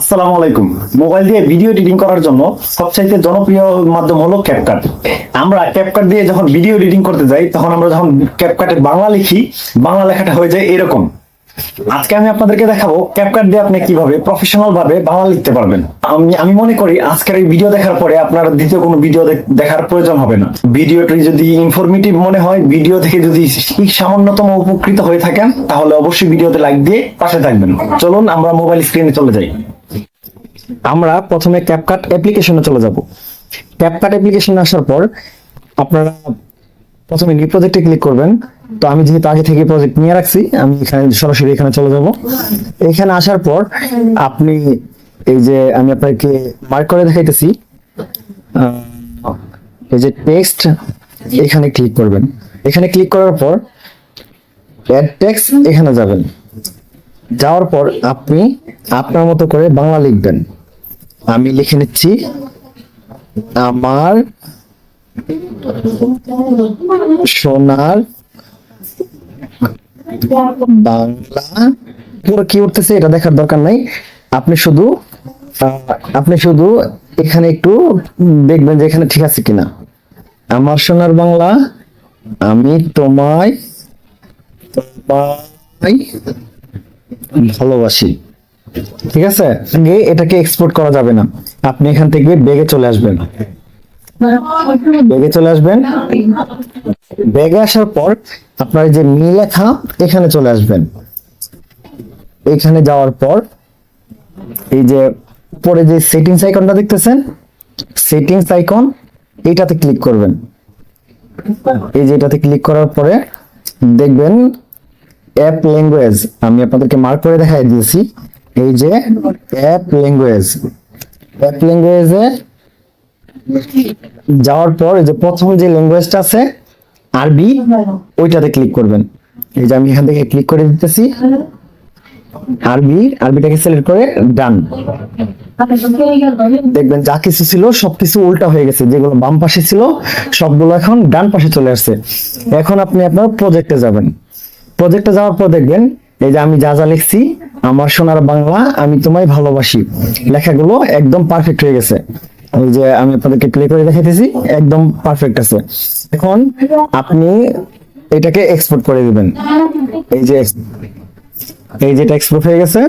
আসসালামু আলাইকুম। মোবাইল দিয়ে ভিডিও এডিটিং করার জন্য সবচাইতে জনপ্রিয় মাধ্যম হলো ক্যাপকাট আমরা ক্যাপকাট দিয়ে যখন ভিডিও এডিটিং করতে যাই, তখন আমরা যখন ক্যাপকাটে বাংলা লিখি, বাংলা লেখাটা হয়ে যায় এরকম। আজকে আমি আপনাদেরকে দেখাবো ক্যাপকাট দিয়ে আপনি কীভাবে প্রফেশনাল ভাবে বাংলা লিখতে পারবেন। আমি আমি মনে করি আজকের এই ভিডিও দেখার পরে আপনার দ্বিতীয় কোনো ভিডিও দেখার প্রয়োজন হবে না। ভিডিওটি যদি ইনফরমেটিভ মনে হয়, ভিডিও থেকে যদি সামান্যতম উপকৃত হয়ে থাকেন, তাহলে অবশ্যই ভিডিওতে লাইক দিয়ে পাশে থাকবেন। চলুন আমরা মোবাইল স্ক্রিনে চলে যাই। আমরা প্রথমে ক্যাপকাট অ্যাপ্লিকেশনে চলে যাব। ক্যাপকাট অ্যাপ্লিকেশনে আসার পর আপনারা প্রথমে নিউ প্রজেক্টে ক্লিক করবেন। তো আমি যেহেতু আগে থেকে প্রজেক্ট নিয়ে রাখছি, আমি এখানে সরাসরি এখানে চলে যাব। এখানে আসার পর আপনি এই যে আমি আপনাকে মার্ক করে দেখাইতেছি এই যে টেক্সট এখানে ক্লিক করবেন। এখানে ক্লিক করার পর অ্যাড টেক্সট এখানে যাবেন। যাওয়ার পর আপনি আপনার মতো করে বাংলা লিখবেন। আমি লিখে নিচ্ছি, আমার সোনার বাংলা। পুরো কি উঠতেছে এটা দেখার দরকার নাই। আপনি শুধু আপনি শুধু এখানে একটু দেখবেন যে এখানে ঠিক আছে কিনা। আমার সোনার বাংলা, আমি তোমায় তোমায় ভালোবাসি। ঠিক আছে? এটাকে এক্সপোর্ট করা যাবে না। আপনি এখান থেকে বেগে চলে আসবেন। বেগে চলে আসবেন। বেগে আসার পর আপনার যে মি লেখা, এখানে চলে আসবেন। এখানে যাওয়ার পর এই যে পরে যে সেটিংস আইকনটা দেখতেছেন সেটিংস আইকন এইটাতে ক্লিক করবেন। এই যে এটাতে ক্লিক করার পরে দেখবেন অ্যাপ ল্যাঙ্গুয়েজ আমি আপনাদেরকে মার্ক করে দেখাই দিয়েছি। এই যে অ্যাপ ল্যাঙ্গুয়েজ অ্যাপ ল্যাঙ্গুয়েজে যাওয়ার পর যে প্রথম যে ল্যাঙ্গুয়েজটা আছে আরবি ওইটাতে ক্লিক করবেন। এই যে আমি এখান থেকে ক্লিক করে দিতেছি। আরবি আরবিটাকে সিলেক্ট করে ডান দেখবেন যা কিছু ছিল সবকিছু উল্টা হয়ে গেছে, যেগুলো বাম পাশে ছিল, সবগুলো এখন ডান পাশে চলে আসছে। এখন আপনি আপনার প্রজেক্টে যাবেন। প্রজেক্টে যাওয়ার পর দেখবেন, এই যে আমি যা যা লিখছি আমার সোনার বাংলা আমি তোমায় ভালোবাসি। লেখাগুলো একদম পারফেক্ট হয়ে গেছে। এই যে আমি আপনাদেরকে প্লে করে দেখাইতেছি, একদম পারফেক্ট আছে। এখন আপনি এটাকে এক্সপোর্ট করে দিবেন। এই যে, এই যেটা এক্সপোর্ট হয়ে গেছে